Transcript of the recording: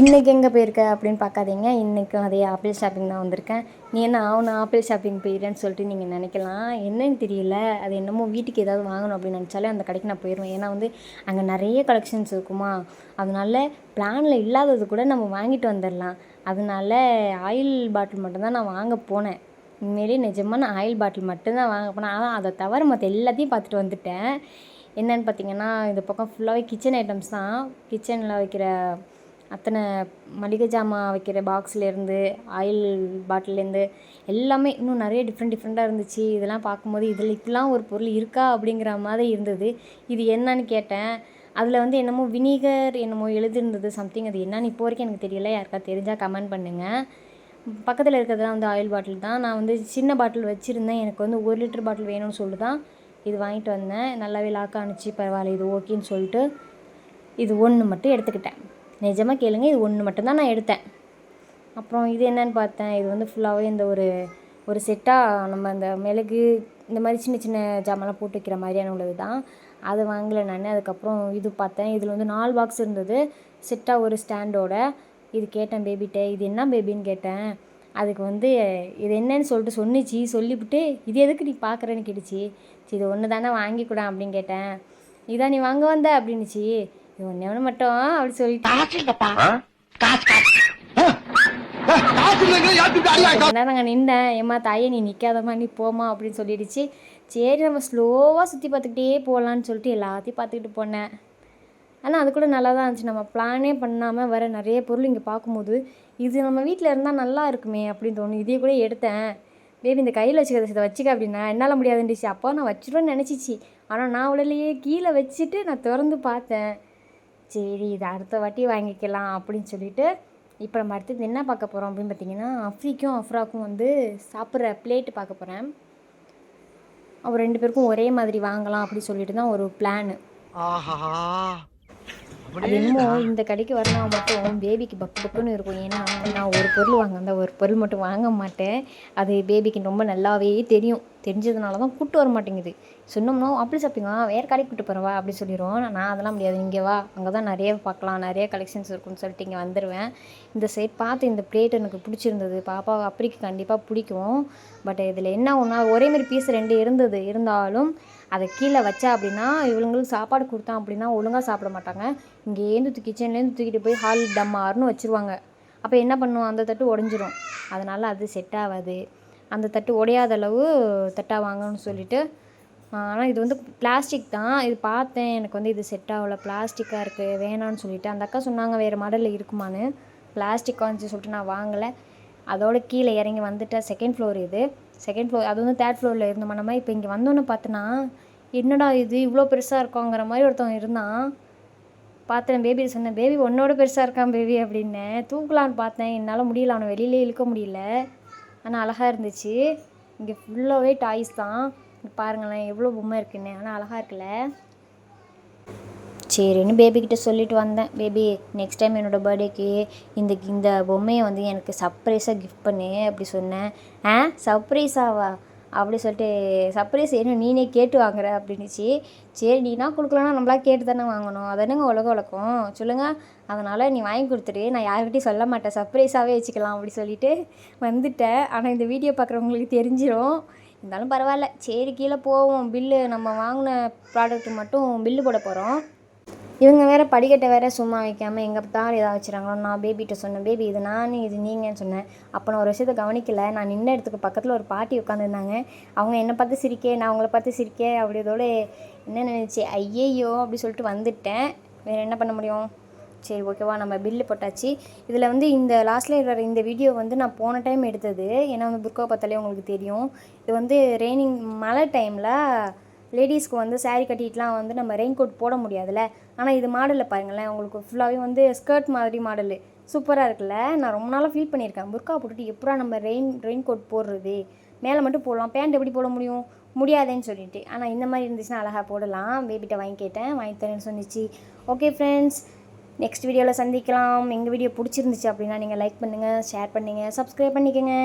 இன்றைக்கி எங்கே போயிருக்க அப்படின்னு பார்க்காதீங்க. இன்றைக்கும் அதே ஆப்பிள் ஷாப்பிங் தான் வந்திருக்கேன். நீ என்ன ஆகணும்? ஆப்பிள் ஷாப்பிங் போயிடுறேன்னு சொல்லிட்டு நீங்கள் நினைக்கலாம். என்னன்னு தெரியல. அது என்னமோ வீட்டுக்கு ஏதாவது வாங்கணும் அப்படின்னு நினச்சாலே அந்த கடைக்கு நான் போயிடுவேன் ஏன்னா வந்து அங்கே நிறைய கலெக்ஷன்ஸ் இருக்குமா? அதனால பிளானில் இல்லாதது கூட நம்ம வாங்கிட்டு வந்துடலாம். அதனால ஆயில் பாட்டில் மட்டும்தான் நான் வாங்க போனேன். உண்மையிலேயே நிஜமாக நான் ஆயில் பாட்டில் மட்டும்தான் வாங்க போனேன். ஆனால் அதை தவிர மற்ற எல்லாத்தையும் பார்த்துட்டு வந்துட்டேன். என்னன்னு பார்த்தீங்கன்னா இந்த பக்கம் ஃபுல்லாகவே கிச்சன் ஐட்டம்ஸ் தான். கிச்சனில் வைக்கிற அத்தனை மளிகை ஜாமான் வைக்கிற பாக்ஸ்லேருந்து ஆயில் பாட்டிலேருந்து எல்லாமே இன்னும் நிறைய டிஃப்ரெண்ட் டிஃப்ரெண்ட்டாக இருந்துச்சு. இதெல்லாம் பார்க்கும்போது இதில் இப்படிலாம் ஒரு பொருள் இருக்கா அப்படிங்கிற மாதிரி இருந்தது. இது என்னன்னு கேட்டேன். அதில் வந்து என்னமோ வினிகர் என்னமோ எழுதிருந்தது சம்திங் அது என்னன்னு இப்போ வரைக்கும் எனக்கு தெரியல. யாருக்கா தெரிஞ்சால் கமெண்ட் பண்ணுங்கள் பக்கத்தில் இருக்கிறதுலாம் வந்து ஆயில் பாட்டில் தான். நான் வந்து சின்ன பாட்டில் வச்சுருந்தேன். எனக்கு வந்து ஒரு லிட்டர் பாட்டில் வேணும்னு சொல்லிட்டு தான் இது வாங்கிட்டு வந்தேன். நல்லாவே லாக் ஆணுச்சு பரவாயில்ல இது ஓகேன்னு சொல்லிட்டு இது ஒன்று மட்டும் எடுத்துக்கிட்டேன். நிஜமாக கேளுங்க இது ஒன்று மட்டும்தான் நான் எடுத்தேன். அப்புறம் இது என்னன்னு பார்த்தேன் இது வந்து ஃபுல்லாகவே இந்த ஒரு ஒரு செட்டாக நம்ம அந்த மிளகு இந்த மாதிரி சின்ன சின்ன ஜாமான்லாம் போட்டு வைக்கிற மாதிரியான உள்ளது தான் அது வாங்கலை நான் அதுக்கப்புறம் இது பார்த்தேன் இதில் வந்து நாலு பாக்ஸ் இருந்தது செட்டாக ஒரு ஸ்டாண்டோட இது கேட்டேன் பேபிகிட்ட இது என்ன பேபின்னு கேட்டேன். அதுக்கு வந்து இது என்னன்னு சொல்லிட்டு சொன்னிச்சு சொல்லிவிட்டு இது எதுக்கு நீ பார்க்குறேன்னு கேட்டுச்சு. சரி இது ஒன்று தானே வாங்கிக்கூடா அப்படின்னு கேட்டேன். இதான் நீ வாங்க வந்த அப்படின்னுச்சு. இது ஒன்றே மட்டும் அப்படி சொல்லிட்டு நாங்கள் நின்றேன்? ஏம்மா தாயே நீ நிற்காதம்மா நீ போம்மா அப்படின்னு சொல்லிடுச்சு. சரி நம்ம ஸ்லோவாக சுற்றி பார்த்துக்கிட்டே போகலான்னு சொல்லிட்டு எல்லாத்தையும் பார்த்துக்கிட்டு போனேன். ஆனால் அது கூட நல்லா தான் இருந்துச்சு. நம்ம பிளானே பண்ணாமல் வர நிறைய பொருள் இங்கே பார்க்கும்போது இது நம்ம வீட்டில் இருந்தால் நல்லா இருக்குமே அப்படின்னு தோணும். இதே கூட எடுத்தேன். பேபி இந்த கையில் வச்சுக்கிறத இதை வச்சுக்க அப்படின்னா என்னால் முடியாதுன்னுச்சு. அப்போ நான் வச்சிருவேன்னு நினச்சிச்சு. ஆனால் நான் உடலையே கீழே வச்சுட்டு நான் திறந்து பார்த்தேன். சரி இது அடுத்த வாட்டி வாங்கிக்கலாம் அப்படின்னு சொல்லிட்டு இப்போ நம்ம அடுத்தது என்ன பார்க்க போகிறோம் அப்படின்னு பார்த்தீங்கன்னா அஃப்ரிக்கும் அஃப்ராக்கும் வந்து சாப்பிட்ற பிளேட்டு பார்க்க போகிறேன் அவர் ரெண்டு பேருக்கும் ஒரே மாதிரி வாங்கலாம் அப்படி சொல்லிட்டு தான் ஒரு பிளான் என்னமோ இந்த கடைக்கு வரணும் மட்டும் பேபிக்கு பக்கு பக்குன்னு இருக்கும். ஏன்னா நான் ஒரு பொருள் வாங்க அந்த ஒரு பொருள் மட்டும் வாங்க மாட்டேன். அது பேபிக்கு ரொம்ப நல்லாவே தெரியும். தெரிஞ்சதுனால தான் கூப்பிட்டு வர மாட்டேங்குது. சொன்னோம்னா அப்படி சாப்பிங்க வேறு கடைக்கு கூட்டு போகிறவா அப்படி சொல்லிடுவோம். நான் அதெல்லாம் முடியாது. இங்கே வா அங்கே தான் நிறைய பார்க்கலாம் நிறைய கலெக்ஷன்ஸ் இருக்குன்னு சொல்லிட்டு இங்கே வந்துடுவேன் இந்த சைட் பார்த்து இந்த பிளேட் எனக்கு பிடிச்சிருந்தது. பாப்பா அப்படிக்கு கண்டிப்பாக பிடிக்கும். பட் இதில் என்ன ஒன்றா ஒரே மாதிரி பீஸ் ரெண்டு இருந்தது. இருந்தாலும் அதை கீழே வச்சா அப்படின்னா இவங்களுக்கு சாப்பாடு கொடுத்தான் அப்படின்னா ஒழுங்காக சாப்பிட மாட்டாங்க. இங்கேருந்து கிச்சன்லேருந்து தூக்கிட்டு போய் ஹால் டம்மார்னு வச்சுருவாங்க. அப்போ என்ன பண்ணுவோம்? அந்த தட்டு உடஞ்சிரும். அதனால் அது செட் ஆகாது. அந்த தட்டு உடையாத அளவு தட்டாக வாங்கணும்னு சொல்லிட்டு. ஆனால் இது வந்து பிளாஸ்டிக் தான். இது பார்த்தேன். எனக்கு வந்து இது செட் ஆகல. பிளாஸ்டிக்காக இருக்குது வேணான்னு சொல்லிட்டு. அந்த அக்கா சொன்னாங்க வேறு மாடலில் இருக்குமான்னு. பிளாஸ்டிக் வந்துச்சு சொல்லிட்டு நான் வாங்கலை. அதோட கீழே இறங்கி வந்துட்டேன். செகண்ட் ஃப்ளோர் இது. செகண்ட் ஃப்ளோர் அது வந்து தேர்ட் ஃப்ளோரில் இருந்தோம்? நம்ம இப்போ இங்கே வந்தோன்னே பார்த்தோன்னா என்னடா இது? இவ்வளோ பெருசாக இருக்கோங்கிற மாதிரி ஒருத்தவன் இருந்தான். பார்த்தேன் பேபி சொன்னேன் பேபி உன்னோட பெருசாக இருக்கான் பேபி அப்படின்னேன் தூக்கலான்னு பார்த்தேன். என்னால் முடியல. அவனை வெளியிலே இழுக்க முடியல. ஆனால் அழகாக இருந்துச்சு. இங்கே ஃபுல்லாகவே டாய்ஸ் தான். பாருங்களேன் எவ்வளோ பொம்மை இருக்குன்னு. ஆனால் அழகாக இருக்குல்ல? சரின்னு பேபிக்கிட்ட சொல்லிட்டு வந்தேன். பேபி நெக்ஸ்ட் டைம் என்னோடய பர்த்டேக்கு இந்த இந்த பொம்மையை வந்து எனக்கு சர்ப்ரைஸாக கிஃப்ட் பண்ணு அப்படி சொன்னேன். ஆ? சர்ப்ரைஸாவா அப்படி சொல்லிட்டு சர்ப்ரைஸ் என்ன நீனே கேட்டு வாங்குற? அப்படின்னுச்சு. சரி நீனா கொடுக்கலன்னா நம்மளா கேட்டு தானே வாங்கணும். அதானங்க உலக உலகம்? சொல்லுங்கள் அதனால் நீ வாங்கி கொடுத்துரு நான் யார்கிட்டையும் சொல்ல மாட்டேன். சர்ப்ரைஸாகவே வச்சுக்கலாம் அப்படி சொல்லிட்டு வந்துட்டேன். ஆனால் இந்த வீடியோ பார்க்குறவங்களுக்கு தெரிஞ்சிடும் இருந்தாலும் பரவாயில்ல. சரி கீழே போவோம். பில்லு நம்ம வாங்கின ப்ராடக்ட் மட்டும் பில்லு போட போகிறோம் இவங்க வேறு படிக்கட்டை வேறு சும்மா வைக்காமல் எங்கே தான் ஏதாவது வச்சுறாங்களோ? நான் பேபிகிட்ட சொன்னேன் பேபி இது நான் இது நீங்கன்னு சொன்னேன். அப்போ நான் ஒரு விஷயத்த கவனிக்கல. நான் நின்ன இடத்துக்கு பக்கத்தில் ஒரு பாட்டி உட்காந்துருந்தாங்க அவங்க என்னை பார்த்து சிரிக்கே நான் அவங்கள பார்த்து சிரிக்கே அப்படி இதோட என்ன நினச்சி ஐயையோ அப்படி சொல்லிட்டு வந்துட்டேன். வேறு என்ன பண்ண முடியும்? சரி ஓகேவா நம்ம பில்லு போட்டாச்சு. இதில் வந்து இந்த லாஸ்ட்டில் வர இந்த வீடியோ வந்து நான் போன டைம் எடுத்தது. ஏன்னா வந்து புர்கா பார்த்தாலே உங்களுக்கு தெரியும். இது வந்து ரெய்னிங் மழை டைமில் லேடிஸ்க்கு வந்து சேரீ கட்டிட்டுலாம் வந்து நம்ம ரெயின் கோட் போட முடியாதுல்ல. ஆனால் இது மாடலில் பாருங்களேன் உங்களுக்கு ஃபுல்லாகவே வந்து ஸ்கர்ட் மாதிரி மாடலு சூப்பராக இருக்குல்ல? நான் ரொம்ப நாளாக ஃபீல் பண்ணியிருக்கேன். புர்கா போட்டுட்டு எப்படா நம்ம ரெயின் ரெயின் கோட் போடுறது? மேலே மட்டும் போடலாம். பேண்ட் எப்படி போட முடியும்? முடியாதேன்னு சொல்லிட்டு. ஆனால் இந்த மாதிரி இருந்துச்சுன்னா அழகாக போடலாம். பேபிகிட்ட வாங்கி கேட்டேன். வாங்கி தரேன்னு சொன்னிச்சு. ஓகே ஃப்ரெண்ட்ஸ் நெக்ஸ்ட் வீடியோவில் சந்திக்கலாம். எங்கள் வீடியோ பிடிச்சிருந்துச்சு அப்படின்னா நீங்கள் லைக் பண்ணுங்கள் ஷேர் பண்ணுங்கள் சப்ஸ்கிரைப் பண்ணிக்கோங்க.